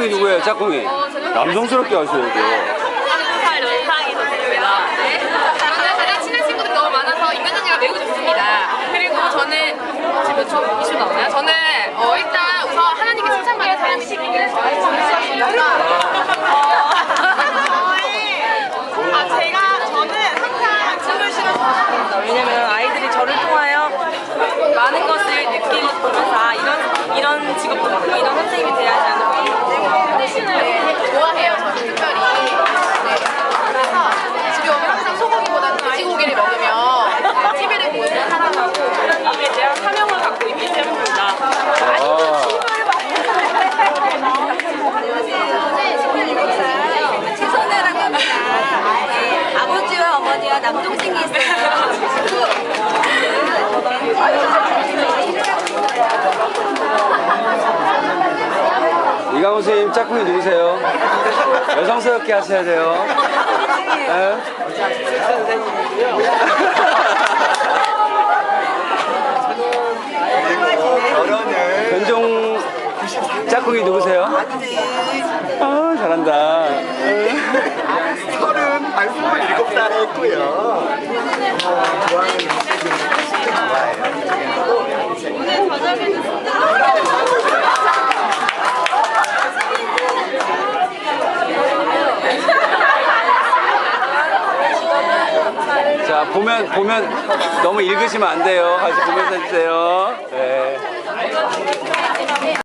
짝꿍이 누구예요, 짝꿍이? 남성스럽게 하셔야죠. 한국살 연상이 좋습니다. 네. 관계가 매우 좋습니다. 그리고 저는 지금 좀 이슈 나오나요? 저는 어, 일단 우선 하나님께 칭찬받는 사람이시기를 아 제가 저는 항상 춤을 실어줍니다. 왜냐면 아이들이 저를 통하여 많은 것을 느끼고 보면서 아, 이런 이런 직업도 갖고 이런 선생님이 돼야지 하는 훨씬을 좋아해요. 저는 특별히. 네. 그래서 집에 오면 항상 소고기보다는 돼지고기를 먹으면 TV를 보는 사람하고 이에 대한 사명을 갖고 있기 때문입니다. 아, 최선혜라고 합니다. 네, 아버지와 어머니와 남동생이 이강호 선생님 짝꿍이 누구세요? 여성스럽게 하셔야 돼요. 예? 변종 짝꿍이 누구세요? 아, 잘한다. 서른, 아니 스물일곱 살에 했고요. 자, 보면, 보면 너무 읽으시면 안 돼요. 같이 보면서 해주세요. 네.